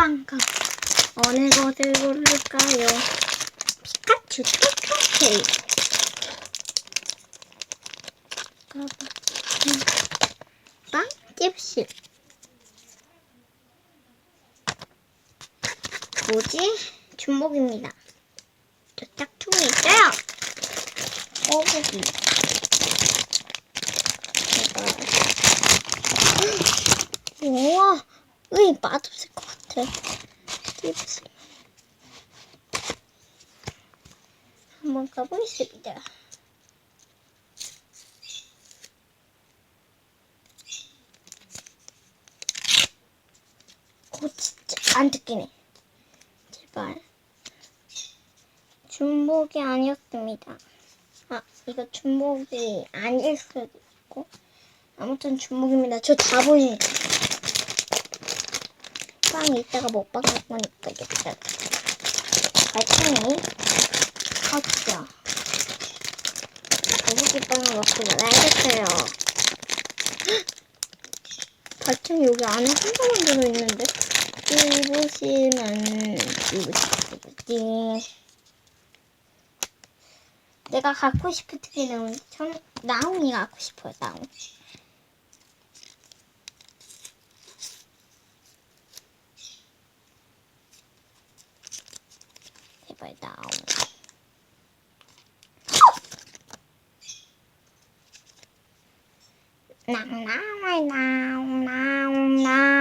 빵가 어느 것을 고를까요? 피카츄 토토 케이크. 빵 찝실 뭐지? 준목입니다. 저 짝퉁이 있어요. 어고기. 우와, 으이 맛없을 것 같아. Tip스. 한번 가보겠습니다. 오, 진짜 안 듣기네. 제발. 중복이 아니었습니다. 아, 이거 중복이 아닐 수도 있고. 아무튼 중복입니다. 저 다 보이니까. 빵 이따가 못 박을 거니까 이따가. 발등이 컸죠. 거북이 빵을 먹고 말아야겠어요. 발등이 여기 안에 한 번만 들어있는데? 띠부시 띠부시 내가 갖고 싶은 특기는 전 나옹이 갖고 싶어요 나옹 phải tạo. Nào nào nào nào nào.